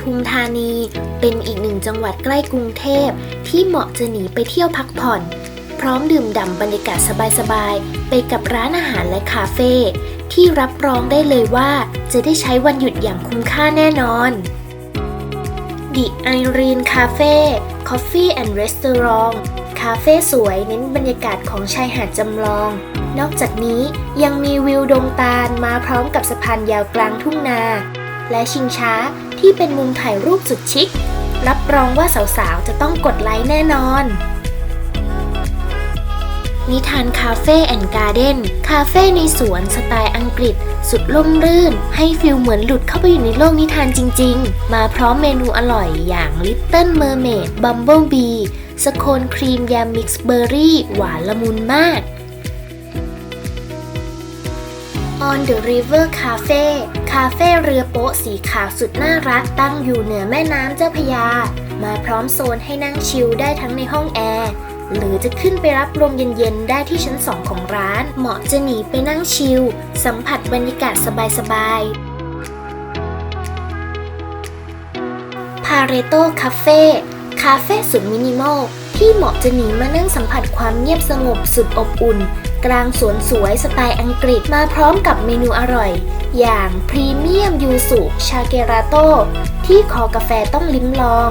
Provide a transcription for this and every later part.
ทุมธานี เป็นอีกหนึ่งจังหวัดใกล้กรุงเทพ ที่เหมาะจะหนีไปเที่ยวพักผ่อน พร้อมดื่มด่ำบรรยากาศสบายๆ ไปกับร้านอาหารและคาเฟ่ที่รับรองได้เลยว่าจะได้ใช้วันหยุดอย่างคุ้มค่าแน่นอน The Irene Cafe Coffee and Restaurant คาเฟ่สวยเน้นบรรยากาศของชายหาดจำลอง นอกจากนี้ยังมีวิวดงตาลมาพร้อมกับสะพานยาวกลางทุ่งนา และชิงช้าที่เป็นมุมถ่ายรูปสุดชิค รับรองว่าสาวๆ จะต้องกดไลค์แน่นอน นิทานคาเฟ่แอนด์การ์เด้นคาเฟ่ในสวนสไตล์อังกฤษ สุดล่มรื่น ให้ฟิลเหมือนหลุดเข้าไปอยู่ในโลกนิทานจริง ๆ มาพร้อมเมนูอร่อยอย่าง Little Mermaid Bumblebee สโคนครีมยามิกซ์เบอร์รี่ หวานละมุนมาก On the River Cafe คาเฟ่เรือโป๊ะสีขาวสุดน่ารักตั้งอยู่เหนือแม่น้ำเจ้าพยา มาพร้อมโซนให้นั่งชิลได้ทั้งในห้องแอร์ หรือจะขึ้นไปรับลมเย็นๆ ได้ที่ชั้น 2 ของร้าน เหมาะจะหนีไปนั่งชิล สัมผัสบรรยากาศสบายๆพาเรโตคาเฟ่คาเฟ่สุดมินิมอลที่เหมาะจะหนีมานั่งสัมผัสความเงียบสงบสุดอบอุ่น กลางสวนสวยสไตล์อังกฤษมาพร้อมกับเมนูอร่อย อย่างพรีเมียมยูสุชาเกราโต้ที่คอกาแฟต้องลิ้มลอง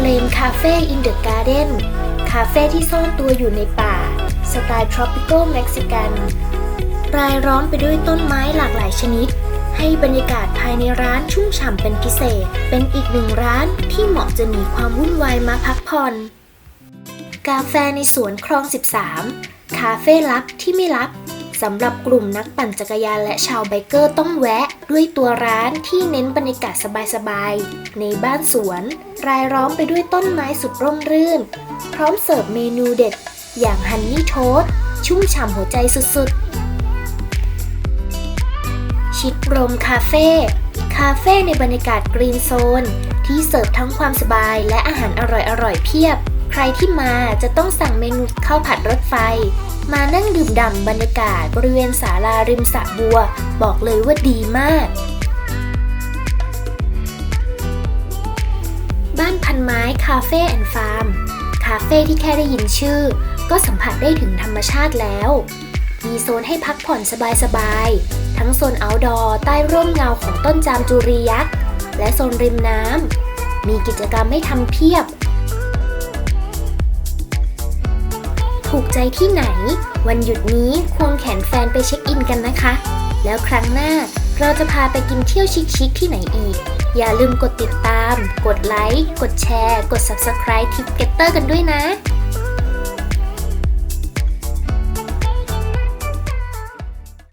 เลนคาเฟ่อินเดอะการ์เด้นคาเฟ่ที่ซ่อนตัวอยู่ในป่า สไตล์ทรอปิคอลเม็กซิกันรายล้อมไปด้วยต้นไม้หลากหลายชนิด ให้บรรยากาศภายในร้านชุ่มฉ่ำเป็นพิเศษ เป็นอีกหนึ่งร้านที่เหมาะจะหนีความวุ่นวายมาพักผ่อน กาแฟในสวนคลอง 13 คาเฟ่ลับที่ไม่ลับสำหรับกลุ่มนักปั่นจักรยานและชาวไบเกอร์ต้องแวะ ด้วยตัวร้านที่เน้นบรรยากาศสบายๆ ในบ้านสวน รายล้อมไปด้วยต้นไม้สุดร่มรื่น พร้อมเสิร์ฟเมนูเด็ด อย่างฮันนี่โทสต์ชุ่มฉ่ำหัวใจสุดๆ ชิดรมคาเฟ่คาเฟ่ในบรรยากาศกรีนโซน ที่เสิร์ฟทั้งความสบายและอาหารอร่อยๆเพียบ ใครที่มาจะต้องสั่งเมนูข้าวผัดรถไฟ มานั่งดื่มด่ำบรรยากาศบริเวณศาลาริมสระบัว บอกเลยว่าดีมาก บ้านพันไม้คาเฟ่แอนด์ฟาร์ม คาเฟ่ที่แค่ได้ยินชื่อ ก็สัมผัสได้ถึงธรรมชาติแล้ว มีโซนให้พักผ่อนสบายๆ ทั้งโซน outdoor ใต้ร่มเงาของต้นจามจุรียักษ์ และโซนริมน้ำมีกิจกรรมให้ทำเพียบ ถูกใจที่ไหน วันหยุดนี้ควงแขนแฟนไปเช็คอินกันนะคะ แล้วครั้งหน้าเราจะพาไปกินเที่ยวชิคๆที่ไหนอีก อย่าลืมกดติดตาม กดไลค์ กดแชร์ กด Subscribe ทิปเก็ตเตอร์กันด้วยนะ